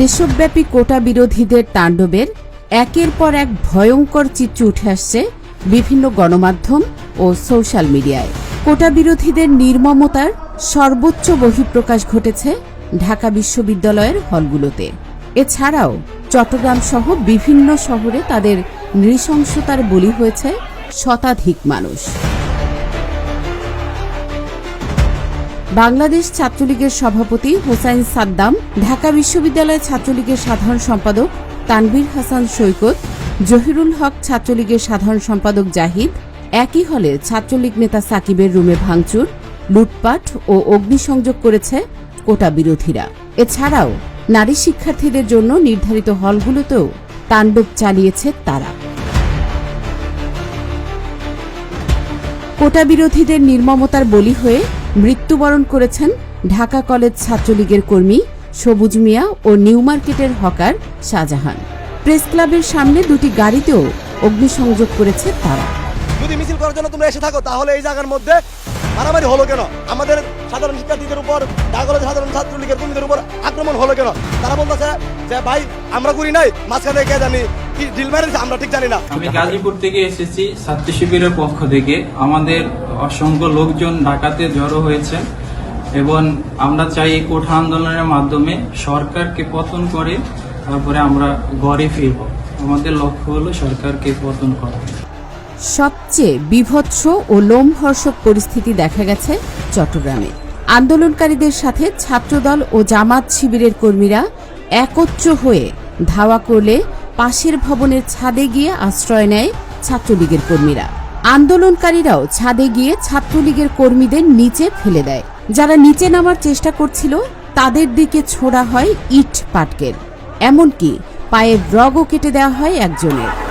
দেশব্যাপী কোটা বিরোধীদের তাণ্ডবের একের পর এক ভয়ঙ্কর চিত্র উঠে আসছে বিভিন্ন গণমাধ্যম ও সোশ্যাল মিডিয়ায়। কোটা বিরোধীদের নির্মমতার সর্বোচ্চ বহিঃপ্রকাশ ঘটেছে ঢাকা বিশ্ববিদ্যালয়ের হলগুলোতে। এছাড়াও চট্টগ্রাম সহ বিভিন্ন শহরে তাদের নৃশংসতার বলি হয়েছে শতাধিক মানুষ। বাংলাদেশ ছাত্রলীগের সভাপতি হোসাইন সাদ্দাম, ঢাকা বিশ্ববিদ্যালয় ছাত্রলীগের সাধারণ সম্পাদক তানভীর হাসান সৈকত, জহিরুল হক ছাত্রলীগের সাধারণ সম্পাদক জাহিদ, একই হলে ছাত্রলীগ নেতা সাকিবের রুমে ভাঙচুর, লুটপাট ও অগ্নিসংযোগ করেছে কোটা বিরোধীরা। এছাড়াও নারী শিক্ষার্থীদের জন্য নির্ধারিত হলগুলোতেও তাণ্ডব চালিয়েছে তারা। কোটা বিরোধীদের নির্মমতার বলি হয়ে মৃত্যুবরণ করেছেন ঢাকা কলেজ ছাত্রলীগের কর্মী সবুজ মিয়া ও নিউ মার্কেটের হকার শাহজাহান। প্রেস ক্লাবের সামনে দুটি গাড়িতেও অগ্নিসংযোগ করেছে তারা। যদি মিছিল করার জন্য তোমরা এসে থাকো, তাহলে এই জায়গার মধ্যে মারামারি হলো কেন? আমাদের সাধারণ শিক্ষার্থীদের উপর, ঢাকা সাধারণ ছাত্রলীগের কর্মীদের উপর আক্রমণ হলো কেন? তারা বলতেছে যে, ভাই, আমরা করি নাই, মাঝখানে কে জানি কি ডিল মেরেছে আমরা ঠিক জানি না। আমি গাজীপুর থেকে এসেছি ছাত্র শিবিরের পক্ষ থেকে। আমাদের অসংখ্য লোকজন ঢাকাতে জড়ো হয়েছে এবং আমরা চাই এই কোঠা আন্দোলনের মাধ্যমে সরকারকে পতন করে তারপরে আমরা ঘরে ফিরব। আমাদের লক্ষ্য হলো সরকারকে পতন করা। সবচেয়ে বিভৎস ও লোমহর্ষক পরিস্থিতি দেখা গেছে চট্টগ্রামে। আন্দোলনকারীদের সাথে ছাত্রদল ও জামাত শিবিরের কর্মীরা একত্র হয়ে ধাওয়া করলে পাশের ভবনের ছাদে গিয়ে আশ্রয় নেয় ছাত্রলীগের কর্মীরা। আন্দোলনকারীরাও ছাদে গিয়ে ছাত্রলীগের কর্মীদের নিচে ফেলে দেয়। যারা নিচে নামার চেষ্টা করছিল, তাদের দিকে ছোড়া হয় ইট পাটকের এমনকি পায়ের রগও কেটে দেওয়া হয় একজনের।